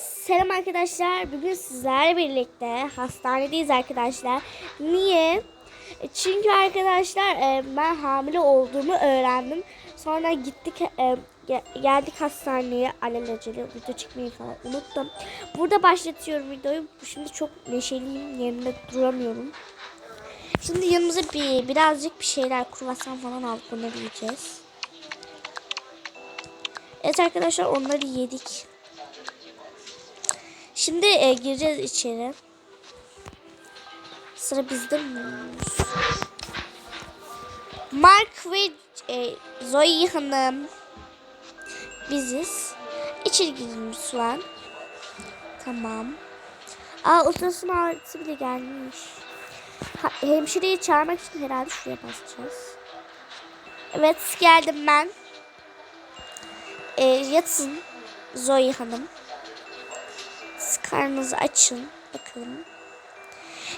Selam arkadaşlar. Bugün sizlerle birlikte hastanedeyiz arkadaşlar. Niye? Çünkü arkadaşlar e, ben hamile olduğumu öğrendim. Sonra gittik e, ge- geldik hastaneye alelacele video çekmeyi falan unuttum. Burada başlatıyorum videoyu. Şimdi çok neşeliyim. Yerimde duramıyorum. Şimdi yanımıza bir birazcık bir şeyler kruvasan falan aldık. Onları yiyeceğiz. Evet arkadaşlar onları yedik. Şimdi e, gireceğiz içeri. Sıra bizde mi? Mark ve e, Zoe Hanım. Biziz. İçeri gidiyoruz şu an. Tamam. Aa ultrason ağrısı bile gelmiş. Ha, hemşireyi çağırmak için herhalde şuraya basacağız. Evet geldim ben. E, yatın Zoe Hanım. Karnınızı açın. Bakalım.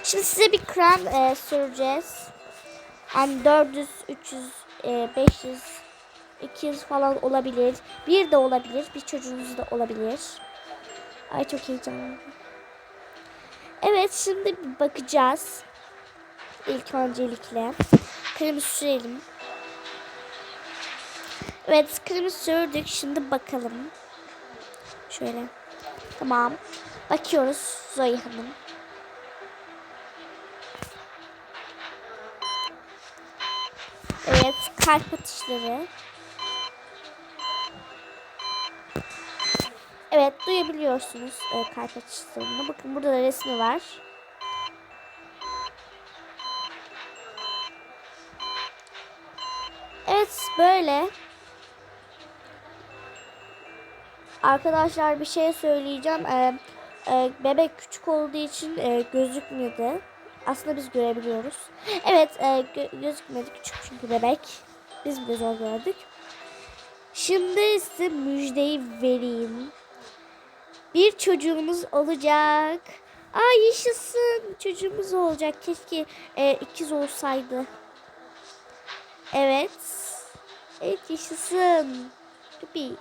Şimdi size bir krem e, süreceğiz. Yani 400, 300, e, 500, 200 falan olabilir. Bir de olabilir. Bir çocuğunuz da olabilir. Ay çok heyecanlı. Evet şimdi bakacağız. İlk öncelikle. Kremi sürelim. Evet kremi sürdük. Şimdi bakalım. Şöyle. Tamam. Bakıyoruz Zoe Hanım. Evet, kalp atışları. Evet, duyabiliyorsunuz e, kalp atışlarını. Bakın burada da resmi var. Evet, böyle. Arkadaşlar bir şey söyleyeceğim. Ee, e, bebek küçük olduğu için e, gözükmedi. Aslında biz görebiliyoruz. Evet e, gö- gözükmedi küçük çünkü bebek. Biz bile zor gördük. Şimdi size müjdeyi vereyim. Bir çocuğumuz olacak. Aa yaşasın. Çocuğumuz olacak. Keşke e, ikiz olsaydı. Evet. Evet yaşasın. Tabii.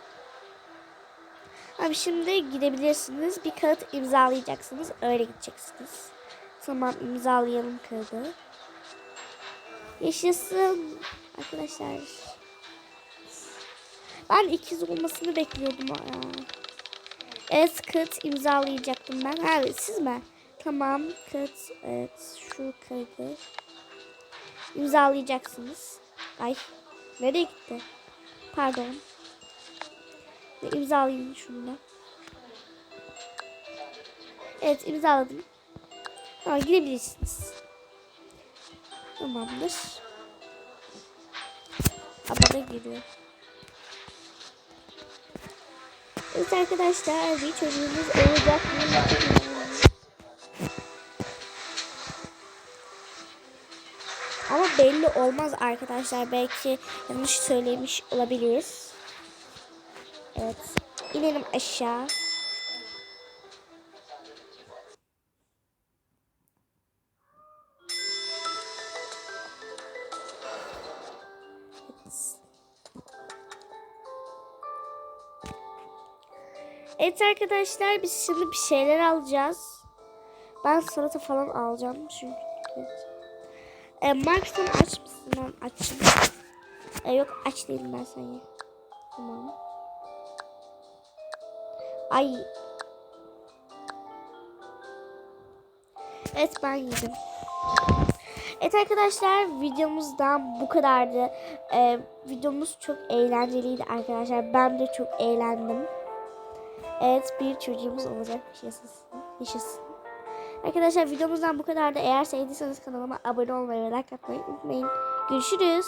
Abi şimdi gidebilirsiniz. Bir kağıt imzalayacaksınız. Öyle gideceksiniz. Tamam imzalayalım kağıdı. Yaşasın. Arkadaşlar. Ben ikiz olmasını bekliyordum. Evet kağıt imzalayacaktım ben. Ha siz mi? Tamam kağıt. Evet şu kağıdı. imzalayacaksınız. Ay nereye gitti? Pardon. Ve imzalayın şunu da. Evet imzaladım. Tamam gidebilirsiniz. Tamamdır. Abone giriyor. Evet arkadaşlar bir çocuğumuz olacak? Ama belli olmaz arkadaşlar. Belki yanlış söylemiş olabiliriz. Evet. İnelim aşağı. Evet arkadaşlar biz şimdi bir şeyler alacağız. Ben salata falan alacağım çünkü. E, Mark sen aç mısın? Ben açım. E, yok aç değilim ben ye. Tamam. Ay. Evet ben yedim. Evet arkadaşlar videomuzdan bu kadardı. Ee, videomuz çok eğlenceliydi arkadaşlar. Ben de çok eğlendim. Evet bir çocuğumuz olacak. Yaşasın. Yaşasın. Arkadaşlar videomuzdan bu kadardı. Eğer sevdiyseniz kanalıma abone olmayı ve like atmayı unutmayın. Görüşürüz.